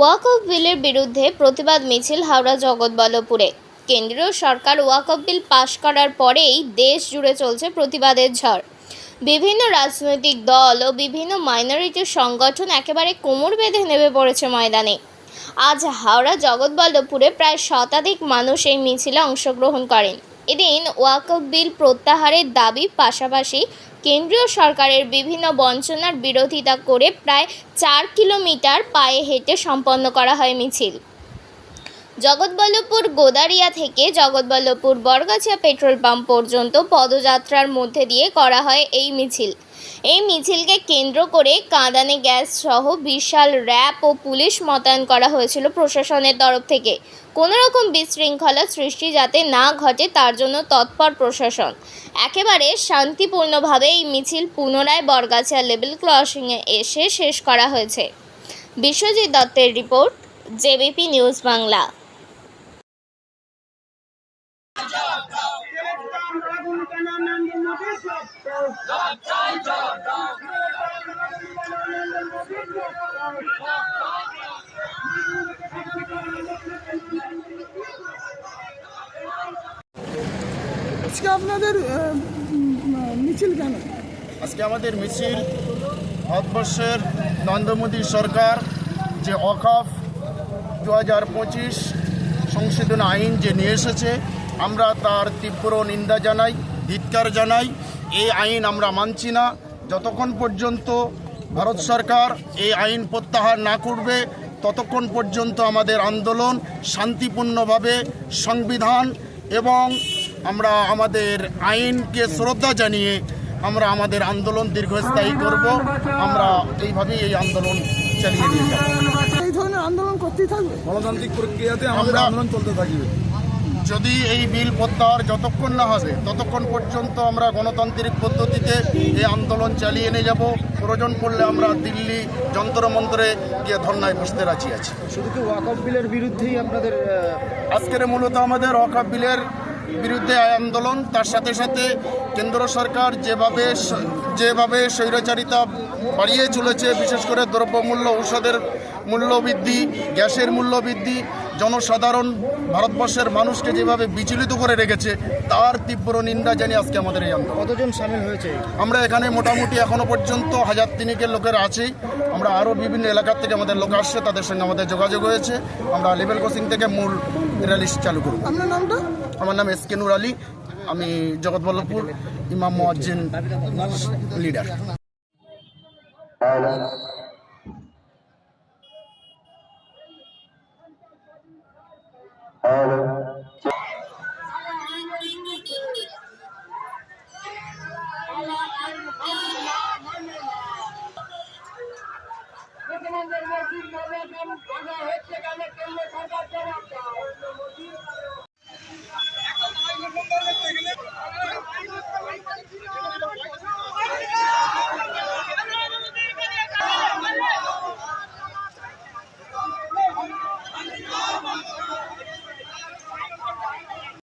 ওয়াকফ বিলের বিরুদ্ধে প্রতিবাদ মিছিল হাওড়া জগৎবল্লভপুরে। কেন্দ্রীয় সরকার ওয়াকফ বিল পাশ করার পরেই দেশ জুড়ে চলছে প্রতিবাদের ঝড়। বিভিন্ন রাজনৈতিক দল ও বিভিন্ন মাইনরিটির সংগঠন একেবারে কোমর বেঁধে নেমে পড়েছে ময়দানে। আজ হাওড়া জগৎবল্লভপুরে প্রায় শতাধিক মানুষ এই মিছিলে অংশগ্রহণ করেন। এদিন ওয়াকফ বিল প্রত্যাহারের দাবি পাশাপাশি কেন্দ্রীয় সরকারের বিভিন্ন বঞ্চনার বিরোধিতা করে প্রায় চার কিলোমিটার পায়ে হেঁটে সম্পন্ন করা হয় মিছিল। জগৎবল্লভপুর গোদারিয়া থেকে জগৎবল্লভপুর বরগাছিয়া পেট্রোল পাম্প পর্যন্ত পদযাত্রার মধ্যে দিয়ে করা হয় এই মিছিল। এই মিছিলকে কেন্দ্র করে কাঁদানে গ্যাস সহ বিশাল র্যাব ও পুলিশ মোতায়েন করা হয়েছিল প্রশাসনের তরফ থেকে। কোনো রকম বিশৃঙ্খলা সৃষ্টি যাতে না ঘটে তার জন্য তৎপর প্রশাসন। একেবারে শান্তিপূর্ণভাবে এই মিছিল পুনরায় বরগাছিয়া লেভেল ক্রসিংয়ে এসে শেষ করা হয়েছে। বিশ্বজিৎ দত্তের রিপোর্ট, জেবিপি নিউজ বাংলা। আজকে আপনাদের মিছিল কেন? আজকে আমাদের মিছিল ভারতবর্ষের নরেন্দ্র সরকার যে অকাফ দু হাজার পঁচিশ সংশোধন আইন যে নিয়ে এসেছে, আমরা তার তীব্র নিন্দা জানাই, ধিৎকার জানাই। এই আইন আমরা মানছি না। যতক্ষণ পর্যন্ত ভারত সরকার এই আইন প্রত্যাহার না করবে ততক্ষণ পর্যন্ত আমাদের আন্দোলন শান্তিপূর্ণভাবে সংবিধান এবং আমরা আমাদের আইনকে শ্রদ্ধা জানিয়ে আমরা আমাদের আন্দোলন দীর্ঘস্থায়ী করব। আমরা এইভাবেই এই আন্দোলন চালিয়ে নিয়ে যাব। এই ধরনের আন্দোলন করতেই থাকবে। গণতান্ত্রিক প্রক্রিয়াতে আমাদের আমরা- আন্দোলন চলতে থাকবে। যদি এই বিল প্রত্যাহার যতক্ষণ না হবে ততক্ষণ পর্যন্ত আমরা গণতান্ত্রিক পদ্ধতিতে এই আন্দোলন চালিয়ে নিয়ে যাব। প্রয়োজন পড়লে আমরা দিল্লি যন্ত্রমন্ত্রে গিয়ে ধর্নায় বসতে রাজি আছি। শুধু কি ওয়াকফ বিলের বিরুদ্ধেই আপনাদের আজকের মূলত আমাদের ওয়াকফ বিলের বিরুদ্ধে আন্দোলন তার সাথে সাথে কেন্দ্র সরকার যেভাবে যেভাবে স্বৈরাচারিতা বাড়িয়ে চলেছে বিশেষ করে দ্রব্যমূল্য ঔষধের মূল্য বৃদ্ধি গ্যাসের মূল্য বৃদ্ধি জনসাধারণ ভারতবর্ষের মানুষকে যেভাবে বিচলিত করে রেখেছে তার তীব্র নিন্দা জানিয়ে আজকে আমাদের এই আন্দোলন। কতজন সামিল হয়েছে? আমরা এখানে মোটামুটি এখনও পর্যন্ত হাজার তিনেকের লোকেরা আছি। আমরা আরও বিভিন্ন এলাকার থেকে আমাদের লোক আসছে তাদের সঙ্গে আমাদের যোগাযোগ হয়েছে। আমরা লেভেল ক্রসিং থেকে মূল র্যালি চালু করব। আপনার নামটা? আমার নাম এস কে নুর আলী। আমি জগৎবল্লভপুর ইমাম মোয়াজ্জিন লিডার।